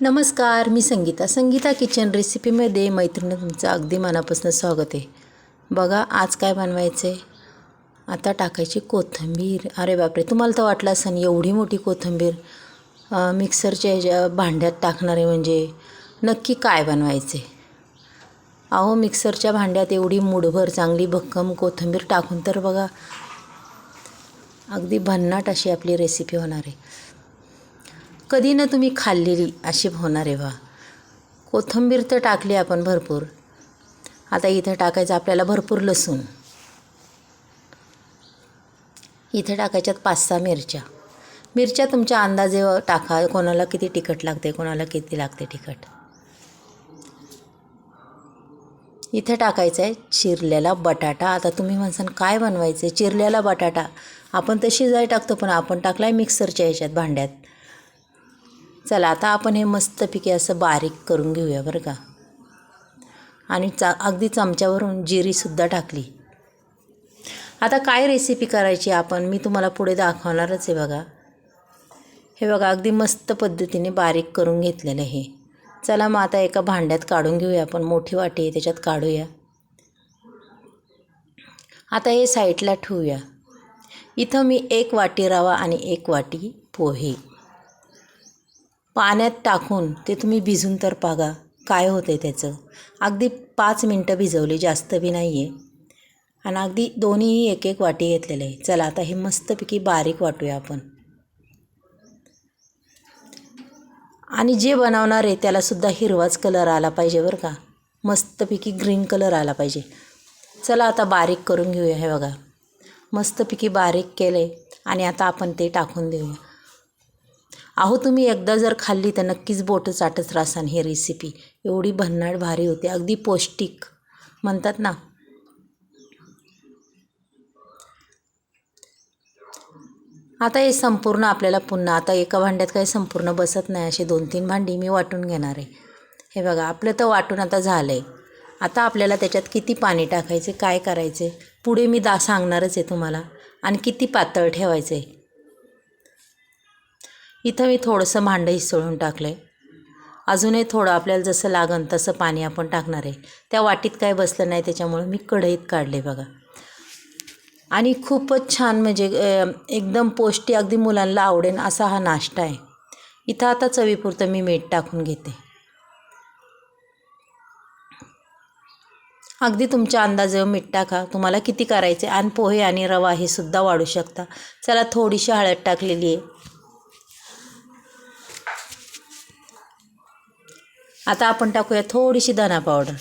नमस्कार मी संगीता. संगीता किचन रेसिपीमध्ये मैत्रिणी तुमचं अगदी मनापासून स्वागत आहे. बघा आज काय बनवायचं आहे आता टाकायची कोथिंबीर. अरे बापरे तुम्हाला तर वाटलं असं एवढी मोठी कोथिंबीर. मिक्सरच्या ह्याच्या भांड्यात टाकणारे म्हणजे नक्की काय बनवायचं आहे अहो मिक्सरच्या भांड्यात एवढी मुठभर चांगली भक्कम कोथिंबीर टाकून तर बघा अगदी भन्नाट अशी आपली रेसिपी होणार आहे. कधी ना तुम्ही खाल्लेली अशी होणार आहे वा. कोथिंबीर तर टाकली आपण भरपूर. आता इथं टाकायचं आपल्याला भरपूर लसूण. इथे टाकायच्यात पाच सहा मिरच्या. मिरच्या तुमच्या अंदाजे टाका कोणाला किती तिखट लागते कोणाला किती लागते तिखट. इथं टाकायचं आहे चिरलेला बटाटा. आता तुम्ही म्हणसान काय बनवायचं आहे चिरलेला बटाटा. आपण तर शिजाय टाकतो पण आपण टाकला आहे मिक्सरच्या ह्याच्यात भांड्यात. चला आता आपण हे मस्तपैकी असं बारीक करून घेऊया बरं का. आणि चा अगदी चमच्यावरून जिरीसुद्धा टाकली. आता काय रेसिपी करायची आपण? मी तुम्हाला पुढे दाखवणारच आहे बघा. हे बघा अगदी मस्त पद्धतीने बारीक करून घेतलेलं हे चला मग आता एका भांड्यात काढून घेऊया आपण. मोठी वाटी आहे त्याच्यात काढूया. आता हे साईडला ठेवूया. इथं मी एक वाटी रवा आणि एक वाटी पोहे. पाण्यात टाकून ते तुम्ही भिजून तर पागा काय होतं आहे त्याचं. अगदी पाच मिनटं भिजवली जास्त बी नाही आहे आणि अगदी दोन्हीही एक एक वाटी घेतलेले आहे चला आता हे मस्तपैकी बारीक वाटूया आपण. आणि जे बनवणार आहे त्यालासुद्धा हिरवाच कलर आला पाहिजे बरं का. मस्तपैकी ग्रीन कलर आला पाहिजे. चला आता बारीक करून घेऊया हे बघा. मस्तपैकी बारीक केलं आहे आणि आता आपण ते टाकून देऊया. अहो तुम्ही एकदा जर खाल्ली तर नक्कीच बोटं चाटच रासान ही रेसिपी एवढी भन्नाट भारी होते. अगदी पौष्टिक. म्हणतात ना. आता हे संपूर्ण आपल्याला पुन्हा आता एका भांड्यात काही संपूर्ण बसत नाही असे दोन तीन भांडी मी वाटून घेणार आहे. हे बघा आपलं तर वाटून आता झालं आहे आता आपल्याला त्याच्यात किती पाणी टाकायचे काय करायचे? पुढे मी दा सांगणारच आहे तुम्हाला. आणि किती पातळ ठेवायचं आहे इथं मी थोडंसं भांडं हिसळून टाकलं आहे अजूनही थोडं आपल्याला जसं लागन तसं पाणी आपण टाकणार आहे. त्या वाटीत काय बसलं नाही त्याच्यामुळे मी कढईत काढले बघा. आणि खूपच छान म्हणजे एकदम पौष्टिक अगदी मुलांना आवडेल असा हा नाश्ता आहे. इथं आता चवीपुरतं मी मीठ टाकून घेते. अगदी तुमच्या अंदाजे मीठ टाका. तुम्हाला किती करायचे आणि पोहे आणि रवा हे सुद्धा वाढू शकता. चला थोडीशी हळद टाकलेली आहे. आता आपण टाकूया थोडीशी धना पावडर.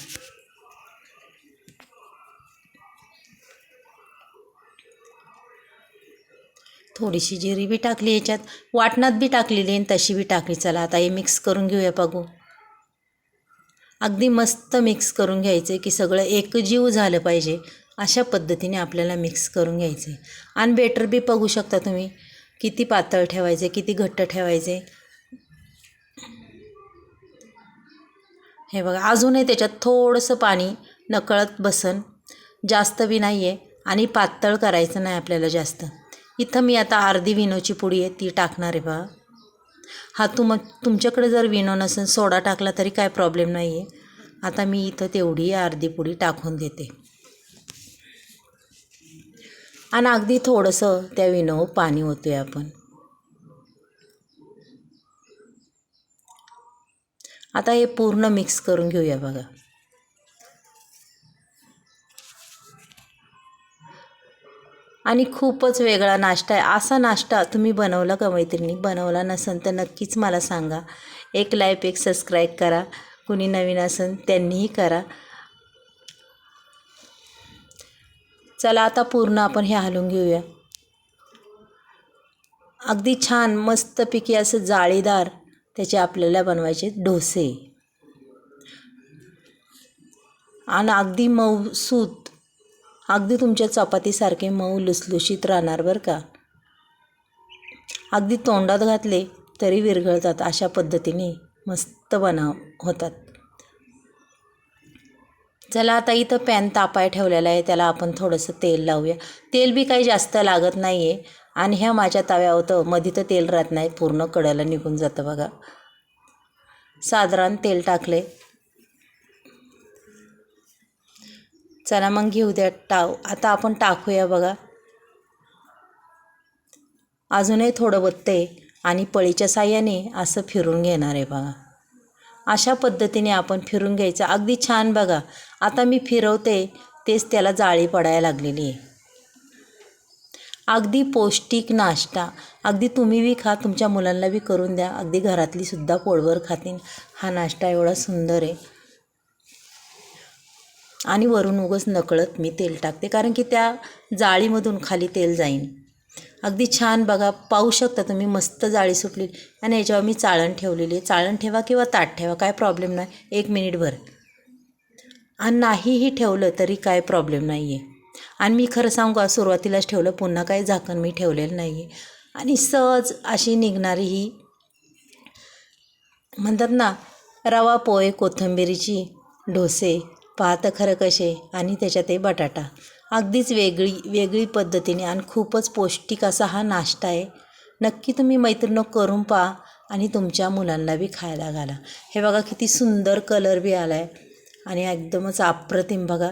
थोडीशी जिरी बी टाकली याच्यात वाटणात बी टाकलेली आहे तशी बी टाकली. चला आता हे मिक्स करून घेऊया बघू. अगदी मस्त मिक्स करून घ्यायचं की सगळं एकजीव झालं पाहिजे. अशा पद्धतीने आपल्याला मिक्स करून घ्यायचं आहे आणि बेटर बी बघू शकता तुम्ही किती पातळ ठेवायचे किती घट्ट ठेवायचे हे बघा अजूनही त्याच्यात थोडंसं पाणी नकळत बसन. जास्त बी नाही आहे आणि पातळ करायचं नाही आपल्याला जास्त. इथं मी आता अर्धी विनोची पुडी आहे ती टाकणार आहे बा हा तुम तुमच्याकडे जर विनो नसेल सोडा टाकला तरी काय प्रॉब्लेम नाही आहे आता मी इथं तेवढी अर्धी पुडी टाकून देते आणि अगदी थोडंसं त्या विनो पाणी होतो आहे आपण. आता हे पूर्ण मिक्स करून घेऊया बघा. आणि खूपच वेगळा नाश्ता आहे. असा नाश्ता तुम्ही बनवला का मैत्रिणी? बनवला नसेल तर नक्कीच मला सांगा. एक लाईक एक सबस्क्राईब करा. कुणी नवीन असेल त्यांनीही करा. चला आता पूर्ण आपण हे हलवून घेऊया. अगदी छान मस्तपैकी असं जाळीदार त्याचे आपल्याला बनवायचे डोसे. आणि अगदी मऊ सूत अगदी तुमच्या चपातीसारखे मऊ लुसलुशीत राहणार बरं का. अगदी तोंडात घातले तरी विरघळतात अशा पद्धतीने मस्त बनाव होतात. चला आता इथं पॅन तापाय ठेवलेला आहे त्याला आपण थोडंसं तेल लावूया. तेल बी काही जास्त लागत नाही आहे आणि ह्या माझ्या तव्या होतं. मध्ये तर तेल राहत नाही. पूर्ण कड्याला निघून जातं बघा. साधारण तेल टाकले. चला मग घेऊ द्या टाव. आता आपण टाकूया बघा. अजूनही थोडं बत्ते आणि पळीच्या साह्याने असं फिरून घेणार आहे बघा. अशा पद्धतीने आपण फिरून घ्यायचं. अगदी छान बघा. आता मी फिरवते तेच त्याला जाळी पडायला लागलेली आहे. अगदी पौष्टिक नाश्ता. अगदी तुम्ही बी खा तुमच्या मुलांना बी करून द्या. अगदी घरातलीसुद्धा पोळवर खातील हा नाश्ता एवढा सुंदर आहे. आणि वरून उगच नकळत मी तेल टाकते. कारण की त्या जाळीमधून खाली तेल जाईन. अगदी छान बघा पाहू शकता तुम्ही मस्त जाळी सुटली. आणि याच्यावर मी चाळण ठेवलेली आहे. चाळण ठेवा किंवा ताट ठेवा काय प्रॉब्लेम नाही. एक मिनिटभर आणि नाहीही ठेवलं तरी काय प्रॉब्लेम नाही आहे आणि मी खरं सांगू का सुरुवातीलाच ठेवलं पुन्हा काही झाकण मी ठेवलेलं नाही आहे आणि सहज अशी निघणारी ही म्हणतात ना रवा पोहे कोथिंबिरीची डोसे पाहतं खरं कसे आणि त्याच्यात एक बटाटा. अगदीच वेगळी वेगळी पद्धतीने आणि खूपच पौष्टिक असा हा नाश्ता आहे. नक्की तुम्ही मैत्रिणी करून पहा आणि तुमच्या मुलांना बी खायला घाला. हे बघा किती सुंदर कलर बी आला आहे आणि एकदमच अप्रतिम बघा.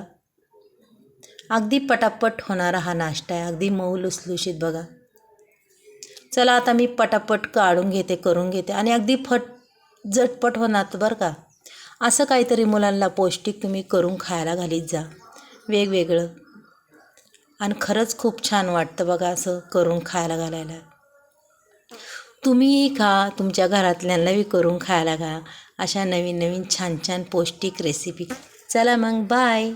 अगदी पटापट होणारा हा नाश्ता आहे. अगदी मऊ लुसलुशीत बघा. चला आता मी पटापट काढून घेते करून घेते आणि अगदी फट झटपट होणार बरं का. असं काहीतरी मुलांना पौष्टिक तुम्ही करून खायला घालीत जा. वेगवेगळं. आणि खरंच खूप छान वाटतं बघा असं करून खायला घालायला. तुम्हीही खा तुमच्या घरातल्यांनाही करून खायला घा अशा नवीन नवीन छान छान पौष्टिक रेसिपी चला मग बाय